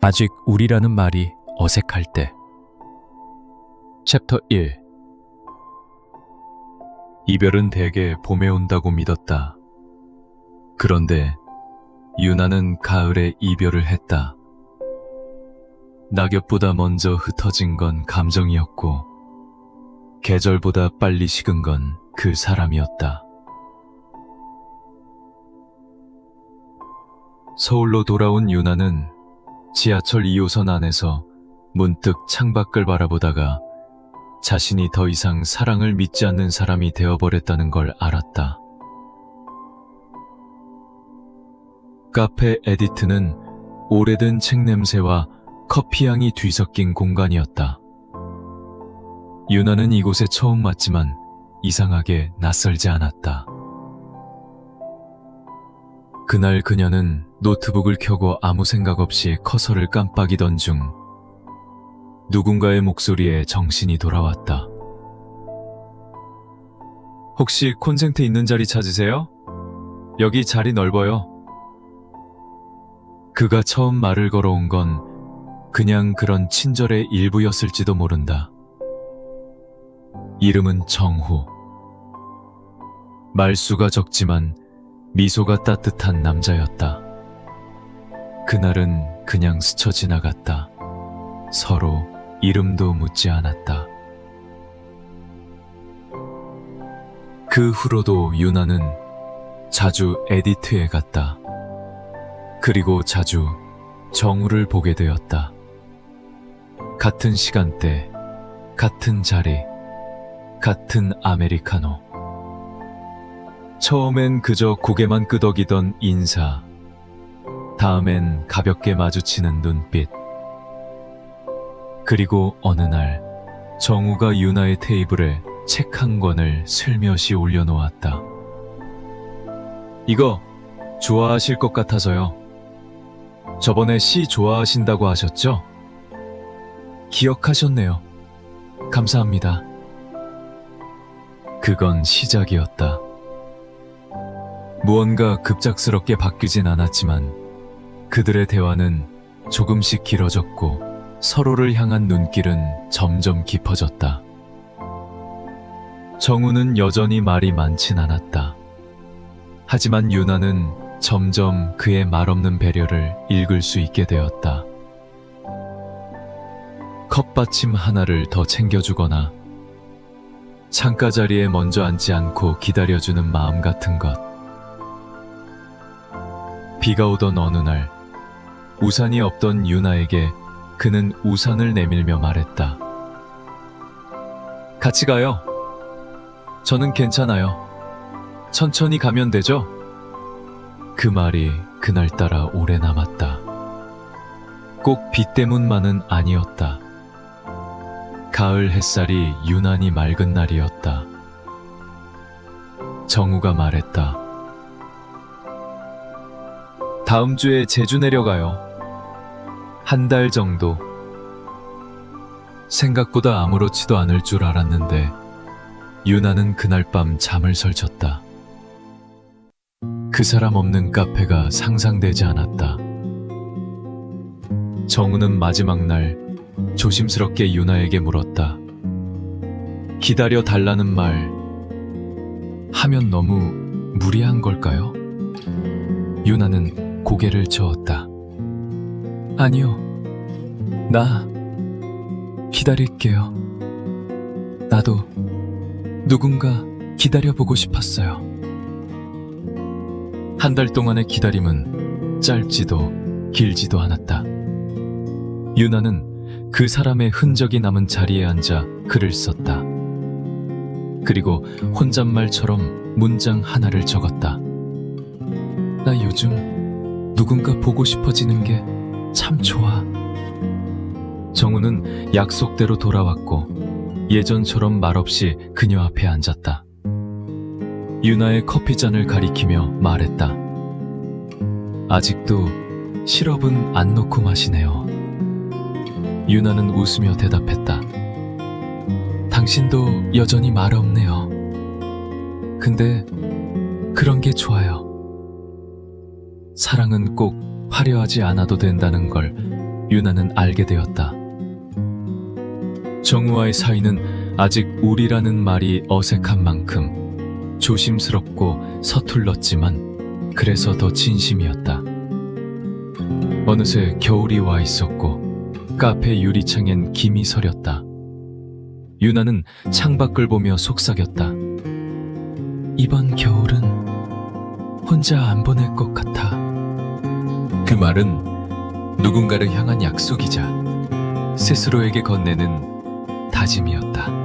아직 우리라는 말이 어색할 때. 챕터 1 이별은 대개 봄에 온다고 믿었다. 그런데 유나는 가을에 이별을 했다. 낙엽보다 먼저 흩어진 건 감정이었고, 계절보다 빨리 식은 건 그 사람이었다. 서울로 돌아온 유나는 지하철 2호선 안에서 문득 창밖을 바라보다가 자신이 더 이상 사랑을 믿지 않는 사람이 되어버렸다는 걸 알았다. 카페 에디트는 오래된 책 냄새와 커피향이 뒤섞인 공간이었다. 유나는 이곳에 처음 왔지만 이상하게 낯설지 않았다. 그날 그녀는 노트북을 켜고 아무 생각 없이 커서를 깜빡이던 중 누군가의 목소리에 정신이 돌아왔다. 혹시 콘센트 있는 자리 찾으세요? 여기 자리 넓어요. 그가 처음 말을 걸어온 건 그냥 그런 친절의 일부였을지도 모른다. 이름은 정후. 말수가 적지만 미소가 따뜻한 남자였다. 그날은 그냥 스쳐 지나갔다. 서로 이름도 묻지 않았다. 그 후로도 유나는 자주 에디트에 갔다. 그리고 자주 정우를 보게 되었다. 같은 시간대, 같은 자리, 같은 아메리카노. 처음엔 그저 고개만 끄덕이던 인사. 다음엔 가볍게 마주치는 눈빛. 그리고 어느 날 정우가 유나의 테이블에 책 한 권을 슬며시 올려놓았다. 이거 좋아하실 것 같아서요. 저번에 시 좋아하신다고 하셨죠? 기억하셨네요. 감사합니다. 그건 시작이었다. 무언가 급작스럽게 바뀌진 않았지만 그들의 대화는 조금씩 길어졌고 서로를 향한 눈길은 점점 깊어졌다. 정우는 여전히 말이 많진 않았다. 하지만 유나는 점점 그의 말없는 배려를 읽을 수 있게 되었다. 컵받침 하나를 더 챙겨주거나 창가 자리에 먼저 앉지 않고 기다려주는 마음 같은 것. 비가 오던 어느 날, 우산이 없던 유나에게 그는 우산을 내밀며 말했다. 같이 가요. 저는 괜찮아요. 천천히 가면 되죠? 그 말이 그날따라 오래 남았다. 꼭 비 때문만은 아니었다. 가을 햇살이 유난히 맑은 날이었다. 정우가 말했다. 다음 주에 제주 내려가요. 한 달 정도. 생각보다 아무렇지도 않을 줄 알았는데, 유나는 그날 밤 잠을 설쳤다. 그 사람 없는 카페가 상상되지 않았다. 정우는 마지막 날 조심스럽게 유나에게 물었다. 기다려 달라는 말 하면 너무 무리한 걸까요? 유나는 고개를 저었다. 아니요. 나 기다릴게요. 나도 누군가 기다려보고 싶었어요. 한 달 동안의 기다림은 짧지도 길지도 않았다. 유나는 그 사람의 흔적이 남은 자리에 앉아 글을 썼다. 그리고 혼잣말처럼 문장 하나를 적었다. 나 요즘 누군가 보고 싶어지는 게 참 좋아. 정우는 약속대로 돌아왔고 예전처럼 말없이 그녀 앞에 앉았다. 유나의 커피잔을 가리키며 말했다. 아직도 시럽은 안 넣고 마시네요. 유나는 웃으며 대답했다. 당신도 여전히 말 없네요. 근데 그런 게 좋아요. 사랑은 꼭 화려하지 않아도 된다는 걸 유나는 알게 되었다. 정우와의 사이는 아직 우리라는 말이 어색한 만큼 조심스럽고 서툴렀지만 그래서 더 진심이었다. 어느새 겨울이 와 있었고 카페 유리창엔 김이 서렸다. 유나는 창밖을 보며 속삭였다. 이번 겨울은 혼자 안 보낼 것 같아. 그 말은 누군가를 향한 약속이자 스스로에게 건네는 다짐이었다.